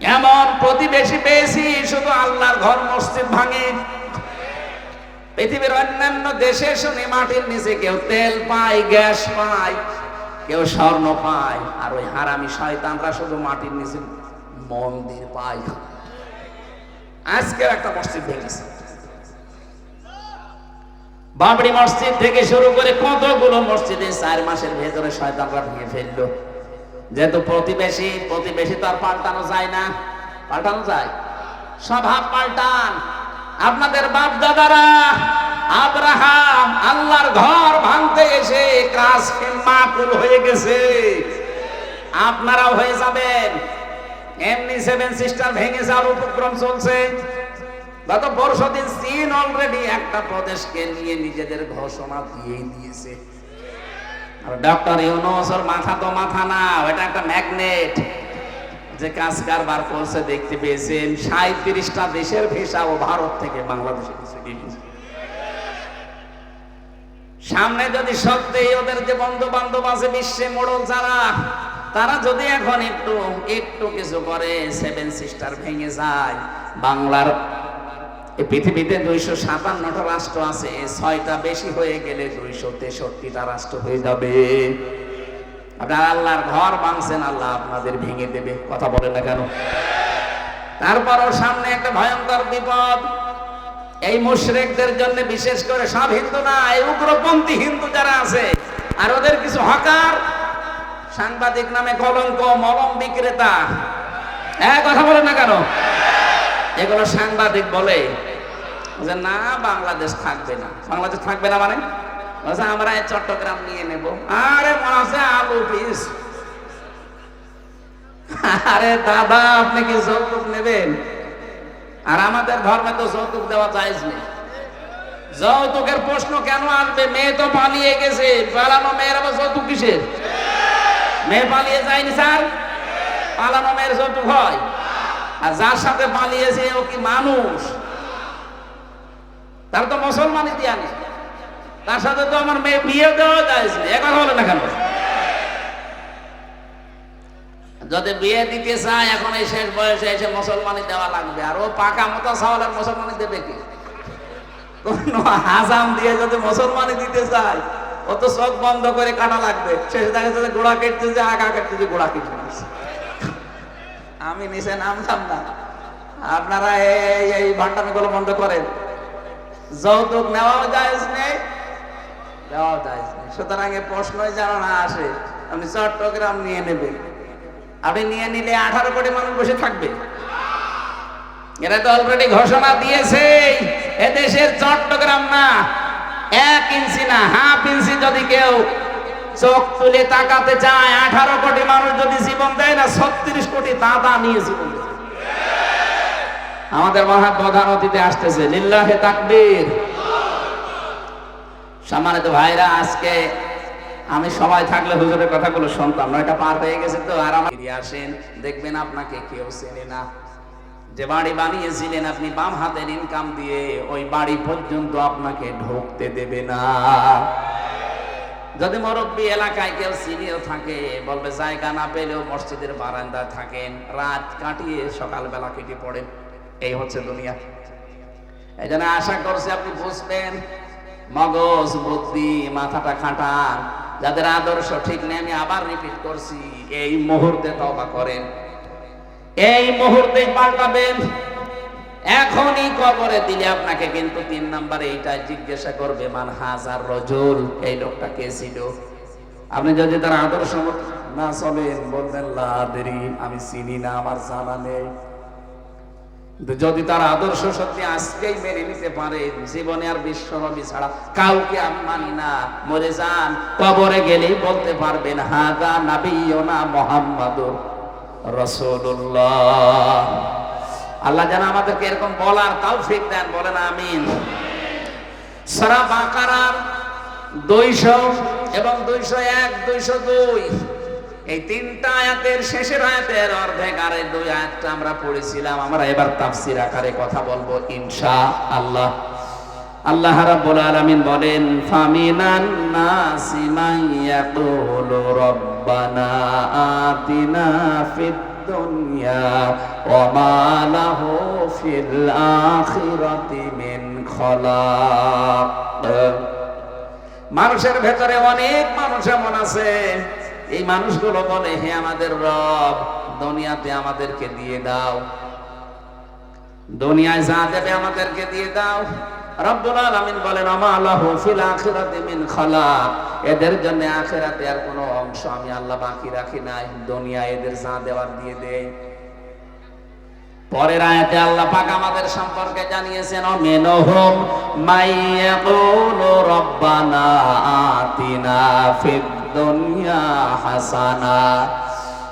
এমন প্রতিবেশী পেয়েছি, শুধু আল্লাহর ঘর মসজিদ ভাঙে। পৃথিবীর অন্যান্য দেশে শুনে মাটির নিচে কেউ তেল পায়, গ্যাস পায়, কেউ স্বর্ণ পায়, আর ওই হারামি শয়তানরা শুধু মাটির নিচে মন্দির পায়। আজকেও একটা মসজিদ ভেঙেছে বাবরি মসজিদ থেকে শুরু করে কতগুলো মসজিদে চার মাসের ভেতরে শয়তানরা ভেঙে ফেলল। যেহেতু প্রতিবেশী প্রতিবেশী তো আর পাল্টানো যায় না। পাল্টানো যায়? স্বভাব পাল্টান। আপনাদের বাপ দাদারা আব্রাহাম, আল্লাহর ঘর ভাঙতে এসে কাজ মাকুল হয়ে গেছে। আপনারাও হয়ে যাবেন। এমনি সেভেন সিস্টার ভেঙে যাওয়ার উপক্রম চলছে। গত পরশু দিন চীন অলরেডি একটা প্রদেশকে নিয়ে নিজেদের ঘোষণা দিয়ে দিয়েছে। ডক্টর ইউনুসর মাথা তো মাথা না ওটা একটা ম্যাগনেট। যে কাজ কারবার করছে, দেখতে পেয়েছেন সাঁত্রিশটা দেশের ভিসা ও ভারত থেকে বাংলাদেশে সামনে যদি সত্যি ওদের যে বন্ধু বান্ধব আছে, বিশ্বে মোড়ল যারা, তারা যদি এখন একটু একটু কিছু করে, সেভেন সিস্টার ভেঙে যায়, বাংলার পৃথিবীতে দুইশো সাতান্নটা রাষ্ট্র আছে ছয়টা বেশি হয়ে গেলে দুইশো তেষট্টিটা রাষ্ট্র হয়ে যাবে। আপনার আল্লাহর ঘর ভাঙছেন, আল্লাহ আপনাদের ভেঙে দেবে। কথা বলে না কেন? তারপরও সামনে একটা ভয়ঙ্কর বিপদ। এই মুশরেকদের জন্য বিশেষ করে সব হিন্দু না, এই উগ্রপন্থী হিন্দু যারা আছে, আর ওদের কিছু হকার, সাংবাদিক নামে কলঙ্ক, মলম বিক্রেতা। হ্যাঁ কথা বলে না কেন? এগুলো সাংবাদিক বলে যে না, বাংলাদেশ থাকবে না। বাংলাদেশ থাকবে না মানে? আমরা চট্টগ্রাম নিয়ে নেব। আরে মনে হচ্ছে আলু পিস। আরে দাদা, আপনি কি যৌতুক নেবেন? আর আমাদের ধর্মে তো যৌতুক দেওয়া নেই যৌতুকের প্রশ্ন কেন আসবে? মেয়ে তো পালিয়ে গেছে। পালানো মেয়ের আবার যৌতুক কিসের? মেয়ে পালিয়ে যায়নি, স্যার। পালানো মেয়ের যৌতুক হয়। আর যার সাথে পালিয়েছে ও কি মানুষ? তার তো মুসলমানই দিয়া নেই তার সাথে তো আমার মেয়ে বিয়ে দেওয়া যায় এ কথা বলে না কেন? যদি বিয়ে দিতে চায়, এখন এই শেষ বয়সে এসে মুসলমানি দেওয়া লাগবে। আর ও পাকা মতো সাওয়ালের মুসলমানি দেবে কি? কোন হাজাম দিয়ে যদি মুসলমানি দিতে চায়, ও তো চোখ বন্ধ করে কাটা লাগবে। শেষ দেখা যাচ্ছে গোড়া কেটতেছে আগা কেটতেছে গোড়া কেটে আমি নিচে নামতাম না। আপনারা এই এই ভান্ডামি গুলো বন্ধ করেন। যৌতুক নেওয়াও জায়েজ নেই। দেওয়াও জায়েজ নেই। সুতরাং এই প্রশ্নই যেন না আসে, আপনি চট্টগ্রাম নিয়ে নেবেন। আপনি নিয়ে নিলে আঠারো কোটি মানুষ বসে থাকবে। এরা তো অলরেডি ঘোষণা দিয়েছে, এদেশের চট্টগ্রাম না, এক ইঞ্চি না, হাফ ইঞ্চি যদি কেউ চোখ তুলে তাকাতে চায়। আঠারো কোটি মানুষ যদি জীবন দেয় না, ছত্রিশ কোটি দাদা নিয়ে জীবন। আমাদের মহা প্রধান অতিথি আসতেছে, লিল্লাহে তাকবীর। সম্মানিত ভাইরা, আজকে আমি সবাই থাকলে হুজুরের কথাগুলো শুনতাম নয়টা পার হয়ে গেছে তো, আর আমার আসেন, দেখবেন আপনাকে কেউ চেনে না। যে বাড়ি বানিয়েছিলেন আপনি, বাম হাতের ইনকাম দিয়ে ওই বাড়ি পর্যন্ত আপনাকে ঢুকতে দেবে না। যদি মুরব্বী এলাকায় কেউ সিনিয়র থাকে, বলবে, জায়গা না পেলেও মসজিদের বারান্দায় থাকেন, রাত কাটিয়ে সকালবেলা কেটে পড়েন। এই হচ্ছে দুনিয়া। এই জন্য আশা করছি আপনি বুঝবেন, মগজ, বুদ্ধি, মাথাটা খাটান যাদের আদর্শ ঠিক নেই, আমি আবার রিপিট করছি, এই মুহূর্তে তবা করেন। এই মুহূর্তে পাল্টাবেন। এখনই কবরে দিলে আপনাকে কিন্তু তিন নাম্বারে এইটা জিজ্ঞাসা করবে, মান হাজার রজুল? এই লোকটা কে ছিল। আপনি যদি তার আদর্শ মতো না চলেন, বলবেন লাদেরি আমি চিনি না, আমার জানা নেই। যদি তার আদর্শ সত্যি আজকেই মেনে নিতে পারে, জীবনে আর বিশ্বনবী ছাড়া কাউকে আমি মানি না। মরে যান, কবরে গেলেই বলতে পারবেন, হাদা নাবিয়না মোহাম্মদুর রসুল্লাহ আল্লাহ যেন আমাদেরকে এরকম বলার তৌফিক দেন, বলেন আমিন। সারা বাকারার দুইশো এবং দুইশো এক, দুইশো দুই। এই তিনটা আয়াতের শেষের আয়াতের অর্ধেক আর দুই আয়াতটা আমরা পড়েছিলাম। আমরা এবার তাফসির আকারে কথা বলব ইনশা আল্লাহ আল্লাহ রাব্বুল আলামিন বলেন, ফামিনান নাসি মান ইয়াকুলু রব্বানা আতিনা ফিদ الدنيا وما له في الآخرة من خلاق মানুষের ভেতরে অনেক মানুষ এমন আছে এই মানুষগুলো বলে হে আমাদের রব দুনিয়াতে আমাদেরকে দিয়ে দাও দুনিয়ায় যা দেবে আমাদেরকে দিয়ে দাও রব্বুল আলামিন বলেন, আমা আল্লাহু ফিল আখিরাতি মিন খালাক। এদের জন্য আখিরাতে আর কোনো অংশ আমি আল্লাহ বাকি রাখি নাই। দুনিয়া এদের যা দেওয়ার দিয়ে দেয়। পরের আয়াতে আল্লাহ পাক আমাদের সম্পর্কে জানিয়েছেন মিনহুম মাইয়াকুলু রব্বানা আতিনা ফিদ দুনিয়া হাসানা।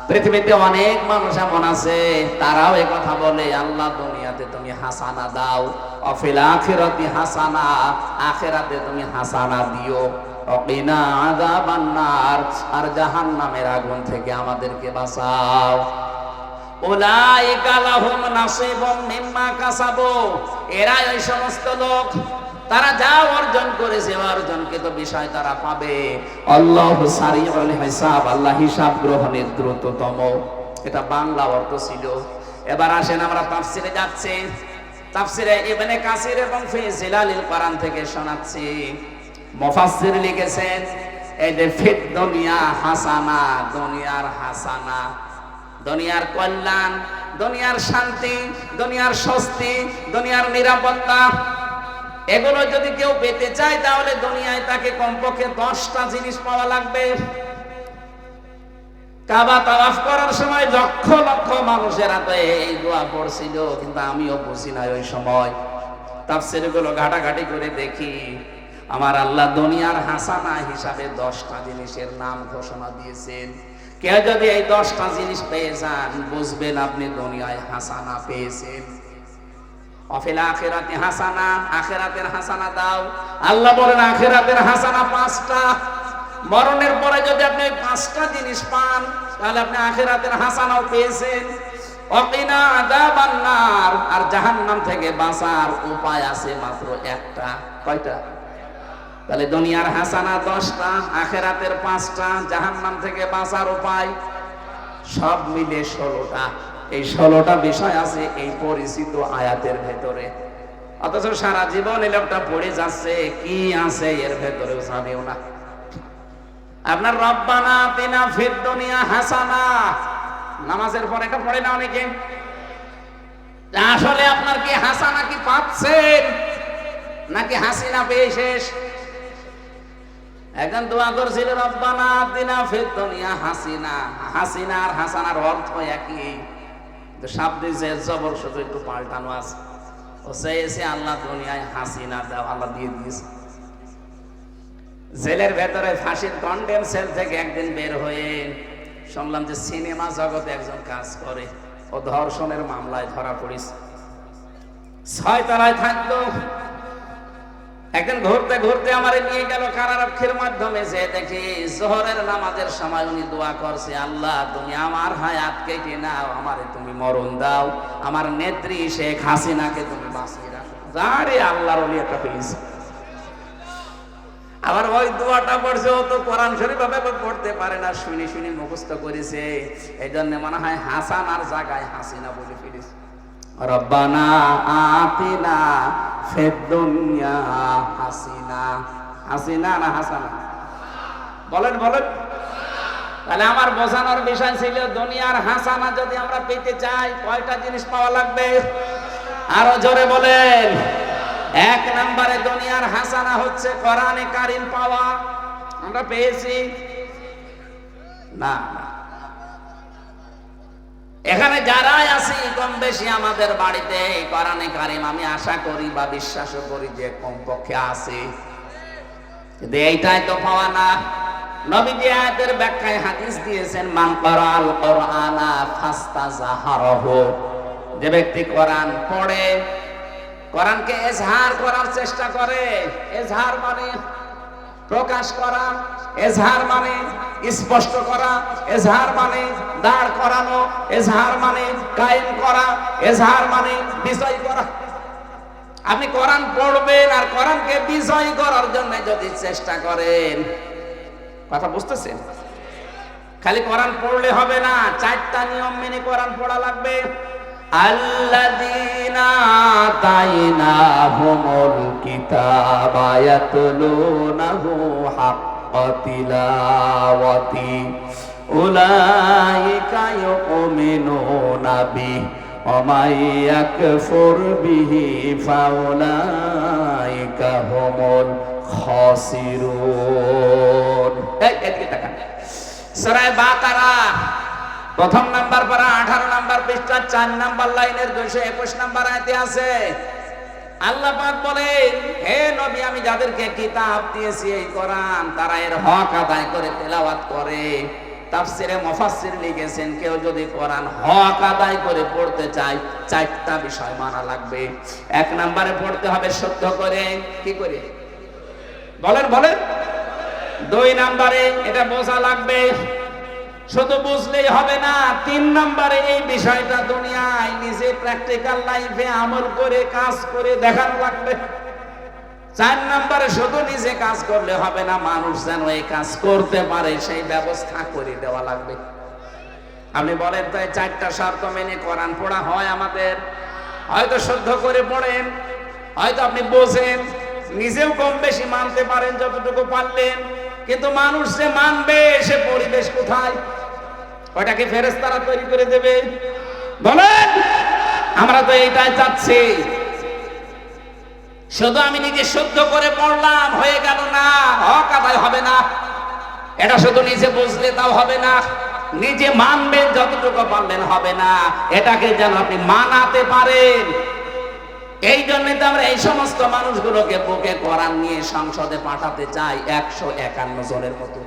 পৃথিবীতে অনেক মানুষ এমন আছে, তারাও এই কথা বলে, আল্লাহ দুনিয়াতে তুমি হাসানা দাও, অফিল আখিরাতি হাসানা, আখিরাতে তুমি হাসানা দিও, অকিনা আযাবান নার আর জাহান্নামের আগুন থেকে আমাদেরকে বাঁচাও। উলাইকা লাহুম নাসিবুম মিম্মা কাসাবু এরা ওই সমস্ত লোক তারা যা অর্জন করেছে, অর্জনকে তো বিষয় তারা পাবে। আল্লাহ সারিউল হিসাব, আল্লাহ হিসাব গ্রহণের দ্রুততম। এটা বাংলা অর্থ ছিল। এবার আসেন আমরা তাফসিরে যাচ্ছি। তাফসিরে ইবনে কাসির এবং কোরআন থেকে শোনাচ্ছি। মুফাসসির লিখেছেন, এই যে ফিদ দুনিয়া হাসানা, দুনিয়ার হাসানা, দুনিয়ার কল্যাণ, দুনিয়ার শান্তি, দুনিয়ার স্বস্তি, দুনিয়ার নিরাপত্তা এগুলো যদি কেউ পেতে চায়, তাহলে দুনিয়ায় তাকে কমপক্ষে দশটা জিনিস পাওয়া লাগবে। কাবা তাওয়াফ করার সময় লক্ষ লক্ষ মানুষের হাতে এই দোয়া পড়ছিল, কিন্তু আমিও বুঝি না ওই সময়। তাফসিরগুলো ঘাটাঘাটি করে দেখি, আমার আল্লাহ দুনিয়ার হাসানা হিসাবে দশটা জিনিসের নাম ঘোষণা দিয়েছেন। কেউ যদি এই দশটা জিনিস পেয়ে যান, বুঝবেন আপনি দুনিয়ায় হাসানা পেয়েছেন। অফিল আখেরাতে হাসানা আখেরাতের হাসানা দাও। আল্লাহ বলেন, আখেরাতের হাসানা পাঁচটা। মরণের পরে যদি আপনি পাঁচটা জিনিস পান, তাহলে আপনি আখেরাতের হাসানাও পেয়েছেন। অকিনা আদাবান নার আর জাহান্নাম থেকে বাঁচার উপায় আছে মাত্র একটা। কয়টা? তাহলে দুনিয়ার হাসানা দশটা, আখেরাতের পাঁচটা, জাহান্নাম থেকে বাঁচার উপায়। সব মিলে ষোলোটা। এই ষোলোটা বিষয় আছে এই পরিচিত আয়াতের ভেতরে। অথচ সারা জীবন এই লোকটা পড়ে যাচ্ছে, কি আছে এর ভেতরেও জানেও না। আপনার রব্বানা তিনা ফির দুনিয়া হাসানা। নামাজের পর এটা পড়ে না অনেকে। আসলে আপনার কি হাসানা কি পাচ্ছেন? নাকি হাসিনা পেয়ে শেষ? একজন দোয়া করছিল, রব্বানা দিনা ফির দুনিয়া হাসিনা। হাসিনা আর হাসানার অর্থ একই। তো শাব্দিক যে জবর শুধু একটু পাল্টানো আছে। ও চেয়েছে আল্লাহ দুনিয়ায় হাসিনা দাও আল্লাহ দিয়ে দিয়েছে। জেলের ভেতরে ফাঁসির কন্ডেম সেল থেকে একদিন বের হয়ে শুনলাম যে সিনেমা জগতে একজন কাজ করে। ও ধর্ষণের মামলায় ধরা পড়িস ছয় তলায় থাকতো একদিন ঘুরতে ঘুরতে আমারে নিয়ে গেল কারারক্ষীর মাধ্যমে যে দেখি জোহরের নামাজের সময় উনি দোয়া করছে, আল্লাহ, তুমি আমার হায়াত কেটে নাও? আমারে তুমি মরণ দাও। আমার নেত্রী শেখ হাসিনাকে তুমি বাঁচিয়ে রাখো। আরে আল্লাহর ওলি একটা পেয়েছে। আবার ওই দোয়াটা পড়ছে, ও তো কোরআন শরীফ ভাবে পড়তে পারে না, শুনি শুনি মুখস্থ করেছে। এই জন্য মনে হয় হাসান আর জায়গায় হাসিনা বলে ফিরেছে। রব্বানা আতিনা ফিদ দুনিয়া হাসিনা। হাসিনা না হাসানা? বলেন বলেন। তাহলে আমার বোঝানোর বিষয় ছিল, দুনিয়ার হাসানা যদি আমরা পেতে চাই, কয়টা জিনিস পাওয়া লাগবে? আরও জোরে বলেন। এক নম্বরে দুনিয়ার হাসানা হচ্ছে কোরআনে কারিম পাওয়া। আমরা পেয়েছি? না না। এখানে যারাই আছি, কম বেশি আমাদের বাড়িতে, এই কোরআনে কারিম আমি আশা করি বা বিশ্বাসও করি যে কমপক্ষে আছে। কিন্তু এইটাই তো পাওয়া না, নবীজি আয়াতের ব্যাখ্যায় হাদিস দিয়েছেন, মান করাল কোরআনা ফাস্তা জাহারহ যে ব্যক্তি কোরআন পড়ে, কোরআনকে এজহার করার চেষ্টা করে, এজহার মানে প্রকাশ করা, এজহার মানে স্পষ্ট করা, এজহার মানে দাঁড় করানো, এজহার মানে কায়েম করা, এজহার মানে বিজয় করা। আপনি কোরআন পড়বেন আর কোরআনকে বিজয় করার জন্য যদি চেষ্টা করেন, কথা বুঝতেছেন? খালি কোরআন পড়লে হবে না, চারটা নিয়ম মেনে কোরআন পড়া লাগবে। আল্লাযীনা তাইনাহুমুল কিতাবা ইয়াতলুনাহু হাক্কা তিলাওয়াতি উলাইকা ইউমিনুনা বিহি ومن يكفر به فأولئك هم الخاسرون এই এদিকে তাকান সূরা বাকারা প্রথম নাম্বার পারা 18 নাম্বার পৃষ্ঠা, চার নাম্বার লাইনের 221 নাম্বার আয়াতে আছে। আল্লাহ পাক বলেন, হে নবী, আমি যাদেরকে কিতাব দিয়েছি এই কোরআন, তারা এর হক আদায় করে, তেলাওয়াত করে। তাফসিরে মুফাসসির লিখেছেন, কেউ যদি কোরআন হক আদায় করে পড়তে চায়, চারটা বিষয় মানা লাগবে। এক নম্বরে পড়তে হবে সত্য করে। কি করে? বলেন বলেন। দুই নম্বরে এটা বোঝা লাগবে শুধু বুঝলেই হবে না, তিন নম্বরে এই বিষয়টা দুনিয়ায় নিজে প্র্যাকটিক্যাল লাইফে আমল করে, কাজ করে দেখানো লাগবে। চার নম্বরে শুধু নিজে কাজ করলে হবে না, মানুষ যেন এই কাজ করতে পারে, সেই ব্যবস্থা করে দেওয়া লাগবে। আপনি বলেন, তো এই চারটা শর্ত মেনে কোরআন পড়া হয় আমাদের? হয়তো শুদ্ধ করে পড়েন, হয়তো আপনি বোঝেন, নিজেও কম বেশি মানতে পারেন যতটুকু পারলেন। কিন্তু মানুষ যে মানবে, সে পরিবেশ কোথায়? ওটাকে ফেরেস্তারা তৈরি করে দেবে। বলেন, আমরা তো এইটাই চাচ্ছি। শুধু আমি নিজে শুদ্ধ করে পড়লাম, হয়ে গেল না, হক আদায় হবে না। এটা শুধু নিজে বুঝলে তাও হবে না, নিজে মানবেন যতটুকু পারলেন হবে না। এটাকে যেন আপনি মানাতে পারেন। এই জন্য তো আমরা এই সমস্ত মানুষগুলোকে বুকে কোরআন নিয়ে সংসদে পাঠাতে চাই একশো একান্ন জনের মতো।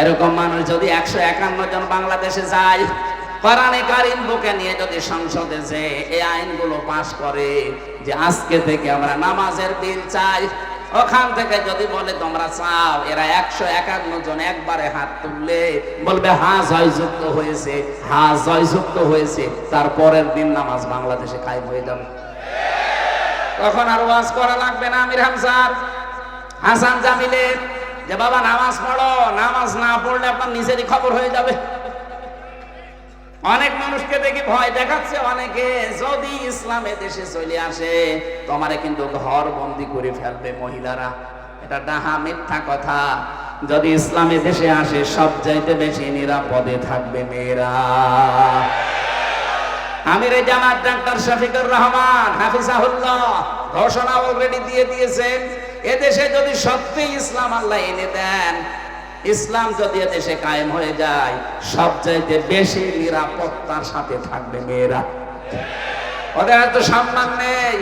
এরকম মানুষ যদি একশো একান্ন জন বাংলাদেশে যায়, কোরআনে বুকে নিয়ে যদি সংসদে যে এই আইনগুলো পাশ করে যে আজকে থেকে আমরা নামাজের দিন চাই ওখান থেকে যদি বলে, তোমরা চাও, এরা একশো একান্ন জন একবারে হাত তুললে। বলবে, হা, জয়যুক্ত হয়েছে, হা, জয়যুক্ত হয়েছে তারপরের দিন নামাজ বাংলাদেশে কায়েম হয়ে যাবে। তখন আর ওয়াজ করা লাগবে না, আমির হামসার হাসান জামিলের যে, বাবা, নামাজ পড়ো, নামাজ না পড়লে আপনার নিজেরই খবর হয়ে যাবে। অনেক দেখি ভয় দেখাচ্ছে অনেকে? যদি ইসলামে দেশে চলে আসে, তোমারে কিন্তু ঘর বন্দি করে ফেলবে মহিলারা। এটা ডাহা মিথ্যা কথা। যদি ইসলামে দেশে আসে সব চাইতে বেশি নিরাপদে থাকবে মেয়েরা। আমির জামাত ডাক্তার শফিকুর রহমান, হাফিজাহুল্লাহ, ঘোষণা অলরেডি দিয়ে দিয়েছেন। এদেশে যদি সত্যি ইসলাম আল্লাহ এনে দেন ইসলাম যদি দেশে কায়েম হয়ে যায়, সবচাইতে বেশি নিরাপত্তার সাথে থাকবে মেয়েরা। ওদের এত সম্মান নেই।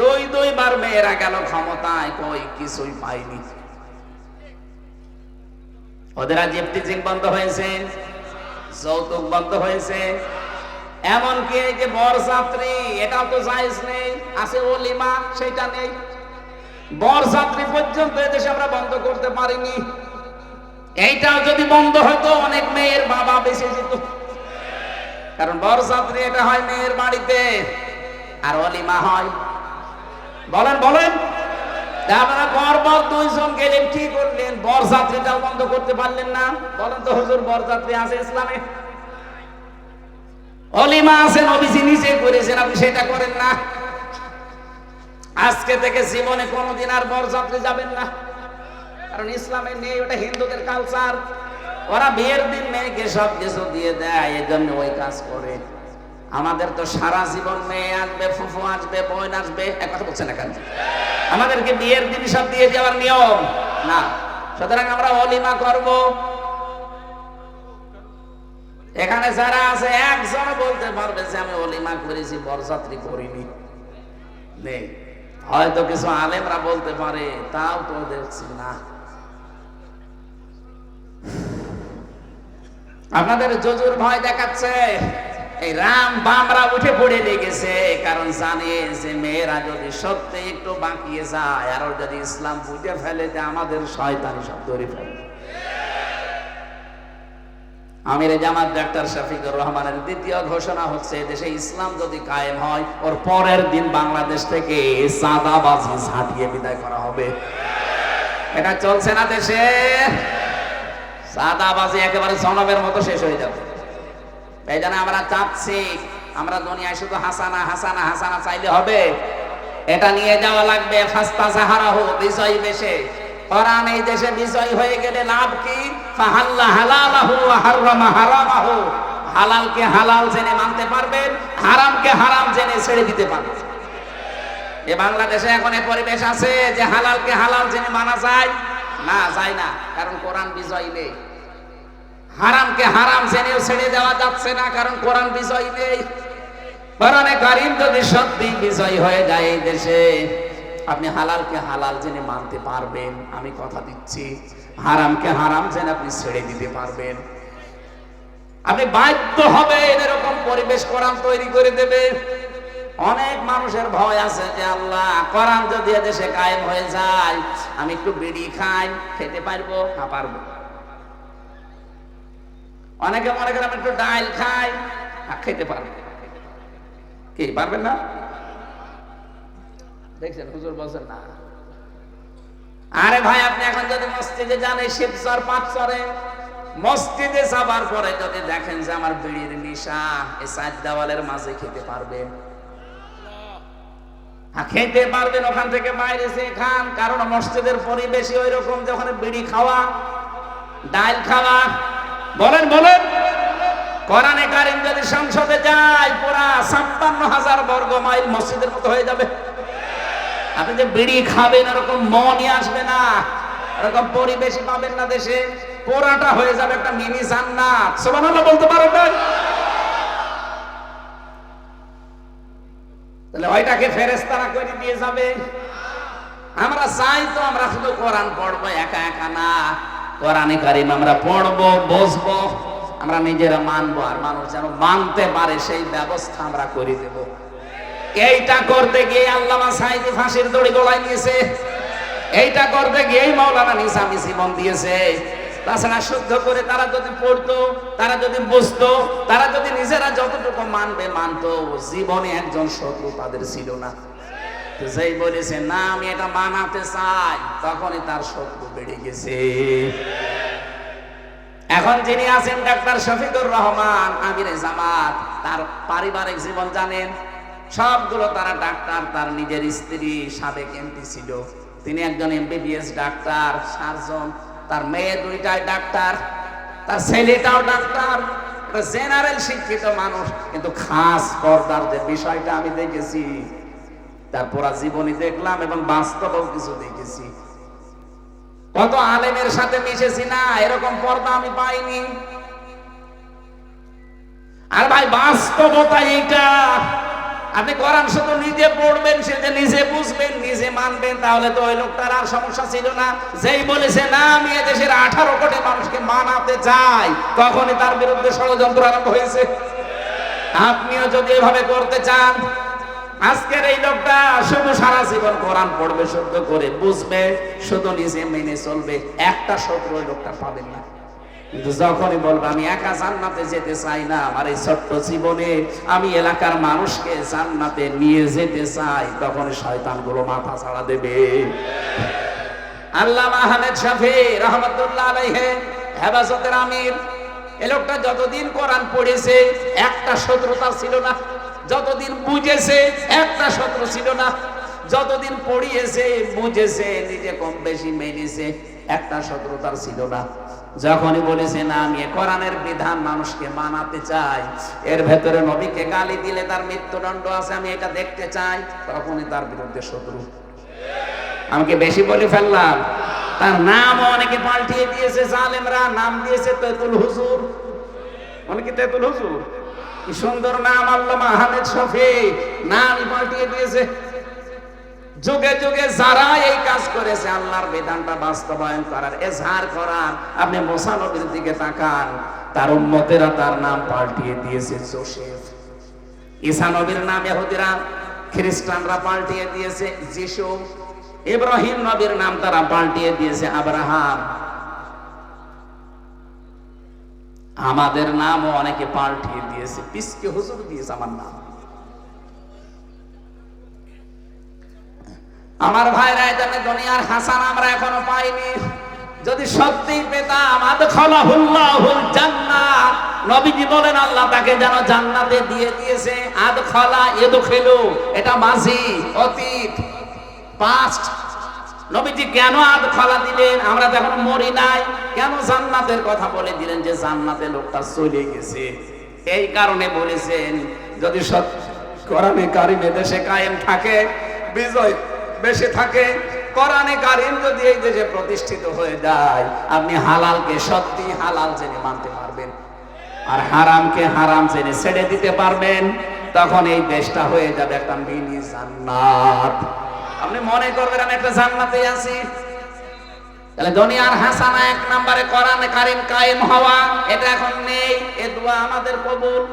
দুই দুইবার মেয়েরা গেল ক্ষমতায়, কই কিছুই পাইনি। ওদের আজ ইফতিজিং বন্ধ হয়েছে, যৌতুক বন্ধ হয়েছে। এমনকি এই যে বরযাত্রী এটাও তো জায়েজ নেই, আছে ওলিমা, সেটা নেই। বর বরযাত্রী পর্যন্ত এদেশে আমরা বন্ধ করতে পারিনি। এইটাও যদি বন্ধ হতো, অনেক মেয়ের বাবা বেঁচে যেত। কারণ বরযাত্রী এটা হয় মেয়ের বাড়িতে, আর অলিমা হয়। বলেন বলেন। আপনারা পরপর দুইজন গেলেন, কি করলেন? বরযাত্রীটাও বন্ধ করতে পারলেন না। বলেন তো হুজুর, বরযাত্রী আছে ইসলামে? অলিমা আছেন অবিসি নিচে করেছেন, আপনি সেটা করেন না। আজকে থেকে জীবনে কোনোদিন আর বরযাত্রী যাবেন না। কারণ ইসলামে নেই ওটা হিন্দুদের কালচার ওরা বিয়ের দিন মেয়েকে সব কিছু দিয়ে দেয়, এই জন্য ওই কাজ করে। আমাদের তো সারা জীবন মেয়ে আসবে, ফুফু আসবে, বোন আসবে, এক কথা বলছে না কেন? আমাদেরকে বিয়ের দিন সব দিয়ে যাওয়ার নিয়ম। না, সুতরাং আমরা অলিমা করব। এখানে যারা আছে, একজন বলতে পারবে যে আমি অলিমা করেছি, বরযাত্রী করিনি। নেই হয়তো কিছু আলেমরা বলতে পারে, তাও তো দেখছি না। আপনাদের জজুর ভয় দেখাচ্ছে। এই রাম বামরা উঠে পড়ে লেগেছে, কারণ জানে যে মেয়েরা যদি সত্যি একটু বাঁকিয়ে যায়, আর যদি ইসলাম বুঝে ফেলে, যে আমাদের শয়তানি সব ধরে ফেলে। আমির জামাত ডাক্তার শফিকুর রহমানের দ্বিতীয় ঘোষণা হচ্ছে, দেশে ইসলাম যদি কায়েম হয়, ওর পরের দিন বাংলাদেশ থেকে সাদাবাজি ঝাঁটিয়ে বিদায় করা হবে। এটা চলছে না দেশে। সাদাবাজি একেবারে জনমের মতো শেষ হয়ে যাবে। এই জন্য আমরা চাচ্ছি, আমরা দুনিয়ায় শুধু হাসানা হাসানা হাসানা চাইলে হবে। এটা নিয়ে যাওয়া লাগবে, ফাস্তা সাহারা হোক বিজয়ী বেশে কোরআন এই দেশে বিজয়ী হয়ে গেলে লাভ কি? ফাহাল্লা হালালাহু হাররামা হারামাহু। হালালকে হালাল জেনে মানতে পারবেন, হারামকে হারাম জেনে ছেড়ে দিতে পারবেন। এ বাংলাদেশে এখন পরিবেশ আছে যে হালালকে হালাল জেনে মানা যায়। না, যায় না, কারণ কোরআন বিজয় নেই। হারামকে হারাম জেনেও ছেড়ে দেওয়া যাচ্ছে না, কারণ কোরআন বিজয় নেই। কোরআনে কারিম যদি সত্যি বিজয় হয়ে যায় এই দেশে, আপনি হালালকে হালাল জেনে মানতে পারবেন, আমি কথা দিচ্ছি। হারামকে হারাম জেনে আপনি ছেড়ে দিতে পারবেন। আপনি বাধ্য হবে এরকম পরিবেশ কোরআন তৈরি করে দেবে। অনেক মানুষের ভয় আছে যে আল্লাহ, কোরআন যদি এদেশে কায়েম হয়ে যায়, আমি একটু বিড়ি খাই, খেতে পারব না পারব? অনেকে মনে করেন আমি একটু ডাল খাই আর খেতে পারব। কি, পারবেন না? দেখছেন, হুজুর বলছেন, না। আরে ভাই, আপনি এখন যদি মসজিদে যান, এই শিবচর পাঁচচরে মসজিদে যাবার পরে যদি দেখেন যে আমার বিড়ির নিশা, এই সাত দেওয়ালের মাঝে খেতে পারবেন। খেতে পারবেন ওখান থেকে বাইরে সে খান, কারণ মসজিদের পরিবেশই ওই রকম যে ওখানে বিড়ি খাওয়া, ডাল খাওয়া। বলেন বলেন। কোরআনে কারিম যদি সংসদে যায়, পুরা ছাপ্পান্ন হাজার বর্গ মাইল মসজিদের মতো হয়ে যাবে। আপনি যে বিড়ি খাবেন এরকম মনই আসবে না। এরকম পরিবেশই পাবেন না দেশে। পোড়াটা হয়ে যাবে একটা মিনি জান্নাত। সুবহানাল্লাহ, বলতে পারো না তাহলে ওইটাকে ফেরেস্তারা করে দিয়ে যাবে। আমরা চাই তো আমরা শুধু কোরআন পড়ব, একা একা না। কোরআনে কারিম আমরা পড়ব, বসবো, আমরা নিজেরা মানবো আর মানুষ যেন মানতে পারে সেই ব্যবস্থা আমরা করে দেব। এইটা করতে গিয়ে আল্লামা সাইদি ফাঁসির দড়ি গলায় নিয়েছে। এইটা করতে গিয়ে মাওলানা নিসামি জীবন দিয়েছে। তাছাড়া শুদ্ধ করে তারা যদি পড়তো, তারা যদি বুঝতো, তারা যদি নিজেরা যতটুকু মানবে, মানতো, জীবনে একজন শত্রু তাদের ছিল না। যেই বলেছে, না, আমি এটা মানাতে চাই, তখনই তার শত্রু বেড়ে গেছে। এখন যিনি আছেন ডাক্তার শফিকুর রহমান, আমির জামাত, তার পারিবারিক জীবন জানেন, সবগুলো তারা ডাক্তার, তার নিজের স্ত্রী, সাবেক এমপি ছিল। তিনি একজন এমবিবিএস ডাক্তার, সার্জন তার মেয়ে দুইটাই ডাক্তার, তার ছেলেটাও ডাক্তার জেনারেল শিক্ষিত মানুষ। কিন্তু খাস পর্দার যে বিষয়টা আমি দেখেছি তার পুরা জীবনী দেখলাম এবং বাস্তবেও কিছু দেখেছি। কত আলেমের সাথে মিশেছি না, এরকম পর্দা আমি পাইনি। আর ভাই, বাস্তবতা এইটা। আপনি কোরআন শুধু নিজে পড়বেন, সেটা নিজে বুঝবেন, নিজে মানবেন, তাহলে তো ওই লোকটার আর সমস্যা ছিল না। যেই বলেছে, না, আমি দেশের আঠারো কোটি মানুষকে মানাতে চাই, তখনই তার বিরুদ্ধে ষড়যন্ত্র আরম্ভ হয়েছে। আপনিও যদি এভাবে করতে চান, আজকের এই লোকটা শুধু সারা জীবন কোরআন পড়বে, শুদ্ধ করে বুঝবে, শুধু নিজে মেনে চলবে, একটা শত্রু ওই লোকটা পাবেন না। কিন্তু যখনই বলব, আমি একা জান্নাতে যেতে চাই না, আমার এই ছোট্ট জীবনে আমি এলাকার মানুষকে জান্নাতে নিয়ে যেতে চাই, তখন শয়তানগুলো মাথা ছাড়া দেবে। আল্লাহ আহমেদ শাফি রহমতুল্লাহ আলাইহে হেফাজতের আমির। এ লোকটা যতদিন কোরআন পড়েছে, একটা শত্রুতা ছিল না। যতদিন বুঝেছে, একটা শত্রু ছিল না। যতদিন পড়িয়েছে, বুঝেছে, নিজে কম বেশি মেনেছে, একটা শত্রুতার ছিল না। যখনই বলেছে না আমি কোরআনের বিধান মানুষকে মানাতে চাই। এর ভেতরে নবীকে গালি দিলে তার মৃত্যুদণ্ড আছে, আমি এটা দেখতে চাই। তখনই তার বিরুদ্ধে শত্রু। আমাকে বেশি বলে ফেললাম? তার নাম অনেকে পাল্টিয়ে দিয়েছে, জালেমরা নাম দিয়েছে তেতুল হুজুর। অনেকে তেতুল হুজুর। কি সুন্দর নাম, আল্লামা আহমেদ শফি। নাম পাল্টিয়ে দিয়েছে। যুগে যুগে যারা এই কাজ করেছে, আল্লাহর বিধানটা বাস্তবায়ন করার, এজহার করার, আপনি মোসা দিকে তাকান, তার উম্মতেরা তার নাম পাল্টিয়ে দিয়েছে, জোসেফ। ঈসা নাম ইহুদিরা, খ্রিস্টানরা পাল্টিয়ে দিয়েছে, যিশু। ইব্রাহিম নবীর নাম তারা পাল্টিয়ে দিয়েছে, আব্রাহাম। আমাদের নামও অনেকে পাল্টিয়ে দিয়েছে। পিসকে হুজুর দিয়েছে আমার নাম। আমার ভাইরা এখানে দুনিয়ার হাসান আমরা এখনও পাইনি। যদি সত্যি পেতাম আদখলাহুল্লাহুল জান্নাহ নবীজি বলেন, আল্লাহ তাকে যেন জান্নাতে দিয়ে দিয়েছে। আদখলা ইদখিলু এটা মাঝি, অতীত পাস্ট নবীজি কেন আদখলা দিলেন? আমরা তো এখন মরি নাই। কেন জান্নাতের কথা বলে দিলেন যে জান্নাতে লোকটা চলে গেছে? এই কারণে বলেছেন, যদি সৎ কোরআনে কারিমে দেশে কায়েম থাকে, বিজয় বেশে থাকে। কোরআনে কারিম যদি এই দেশে প্রতিষ্ঠিত হয়ে যায়, আপনি হালালকে সত্যি হালাল জেনে মানতে পারবেন। আর হারামকে হারাম জেনে ছেড়ে দিতে পারবেন। তখন এই দেশটা হয়ে যাবে একটা মিনি জান্নাত। আপনি মনে করবেন, আমি একটা জান্নাতে আছি। তাহলে দুনিয়ার হাসানা এক নম্বরে কোরআনে কারিম কায়েম হওয়া, এটা এখন নেই, এ দোয়া আমাদের কবুল।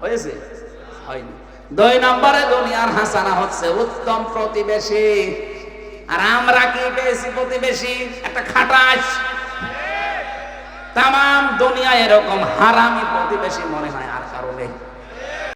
হয়েছে? হয়নি। দুই নম্বরে দুনিয়ার হাসানা হচ্ছে উত্তম প্রতিবেশী। আর আমরা কি পেয়েছি প্রতিবেশী? একটা খাটাস। তাম দুনিয়া এরকম হারামি প্রতিবেশী মনে হয় আর কারণে